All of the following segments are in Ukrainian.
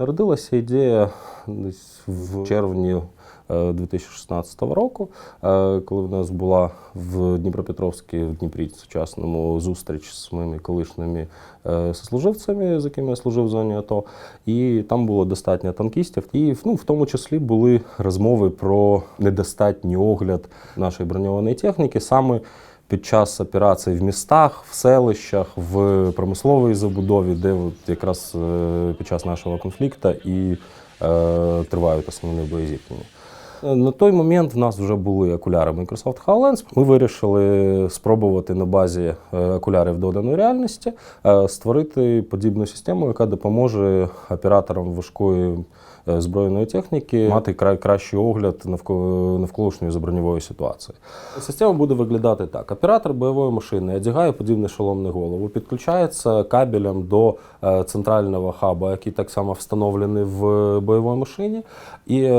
Народилася ідея десь в червні е, 2016 року, е, коли в нас була в Дніпропетровській, в Дніпрі сучасному зустріч з моїми колишніми е, сослуживцями, з якими я служив в зоні АТО. І там було достатньо танкістів. І ну, в тому числі були розмови про недостатній огляд нашої броньованої техніки саме під час операцій в містах, в селищах, в промисловій забудові, де от якраз е, під час нашого конфлікту і е, тривають основні бої зіткнення. Е, На той момент в нас вже були окуляри Microsoft HoloLens. Ми вирішили спробувати на базі е, окулярів доданої реальності е, створити подібну систему, яка допоможе операторам важкої е, збройної техніки мати кра- кращий огляд навколишньої заброньової ситуації. Система буде виглядати так: оператор бойової машини одягає подібний шолом на голову, підключається кабелем до е, центрального хаба, який так само встановлений в бойовій машині. І е,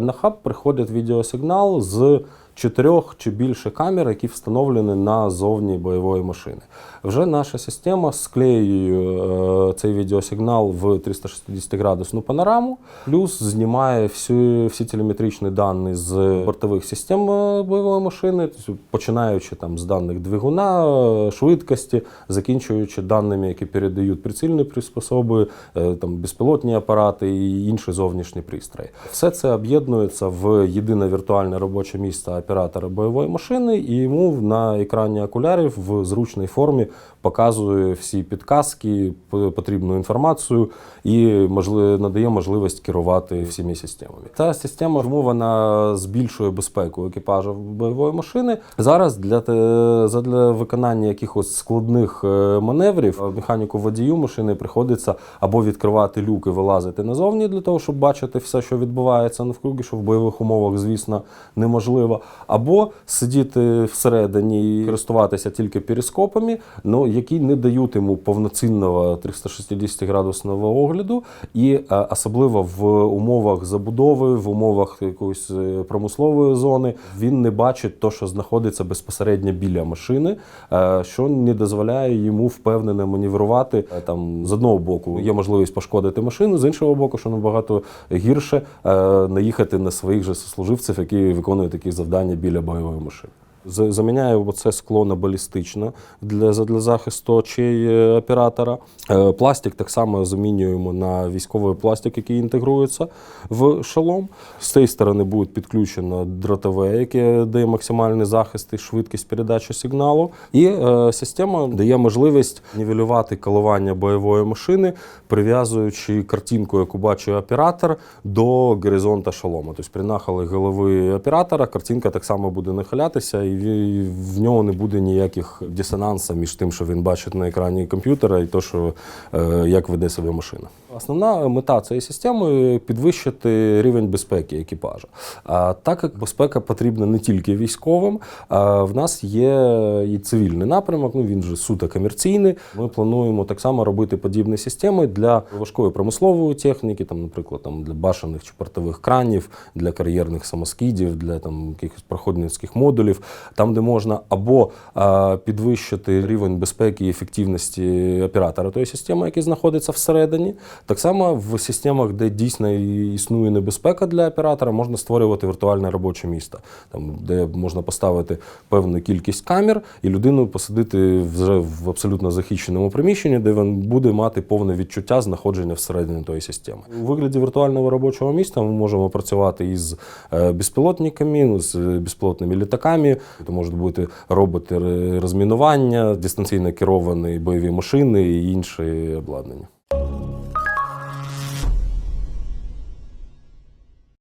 на хаб приходить відеосигнал з чотирьох чи більше камер, які встановлені на зовні бойової машини. Вже наша система склеює е, цей відеосигнал в 360-градусну панораму, плюс знімає всі, всі телеметричні дані з бортових систем е, бойової машини, тобто починаючи там з даних двигуна, е, швидкості, закінчуючи даними, які передають прицільні приспособи, там безпілотні апарати і інші зовнішні пристрої. Все це об'єднується в єдине віртуальне робоче місце оператора бойової машини, і йому на екрані окулярів в зручній формі показує всі підказки, потрібну інформацію і можливо, надає можливість керувати всіми системами. Ця система тому вона збільшує безпеку екіпажа бойової машини. Зараз для, задля виконання якихось складних е, маневрів механіку водію машини приходиться або відкривати люк і вилазити назовні для того, щоб бачити все, що відбувається навкруги, що в бойових умовах, звісно, неможливо, або сидіти всередині і користуватися тільки перископами, ну, які не дають йому повноцінного 360-градусного огляду, і е, особливо в умовах забудови, в умовах якоїсь е, промислової зони, він не бачить то, що знаходиться безпосередньо біля машини, е, що не дозволяє йому впевнено маневрувати. Там з одного боку є можливість пошкодити машину, з іншого боку, що набагато гірше наїхати на своїх же сослуживців, які виконують такі завдання біля бойової машини. З- Заміняю це скло на балістичне для, для захисту очей е, оператора. Е, Пластик так само замінюємо на військовий пластик, який інтегрується в шолом. З цієї сторони буде підключено дротове, яке дає максимальний захист і швидкість передачі сигналу. І е, система дає можливість нівелювати коливання бойової машини, прив'язуючи картинку, яку бачить оператор, до горизонта шолома. Тобто при нахилі голови оператора картинка так само буде нахилятися, в нього не буде ніяких дисонансів між тим, що він бачить на екрані комп'ютера, і то, що е, як веде себе машина. Основна мета цієї системи підвищити рівень безпеки екіпажа. А так як безпека потрібна не тільки військовим, а в нас є і цивільний напрямок. Ну він же суто комерційний. Ми плануємо так само робити подібні системи для важкої промислової техніки, там, наприклад, там для башених чи портових кранів, для кар'єрних самоскидів, для там якихось проходницьких модулів, там, де можна або а, підвищити рівень безпеки і ефективності оператора тої системи, який знаходиться всередині. Так само в системах, де дійсно існує небезпека для оператора, можна створювати віртуальне робоче місто, там, де можна поставити певну кількість камер і людину посадити вже в абсолютно захищеному приміщенні, де він буде мати повне відчуття знаходження всередині тої системи. У вигляді віртуального робочого міста ми можемо працювати із е, безпілотниками, з безпілотними літаками. Це можуть бути роботи розмінування, дистанційно керовані бойові машини і інші обладнання.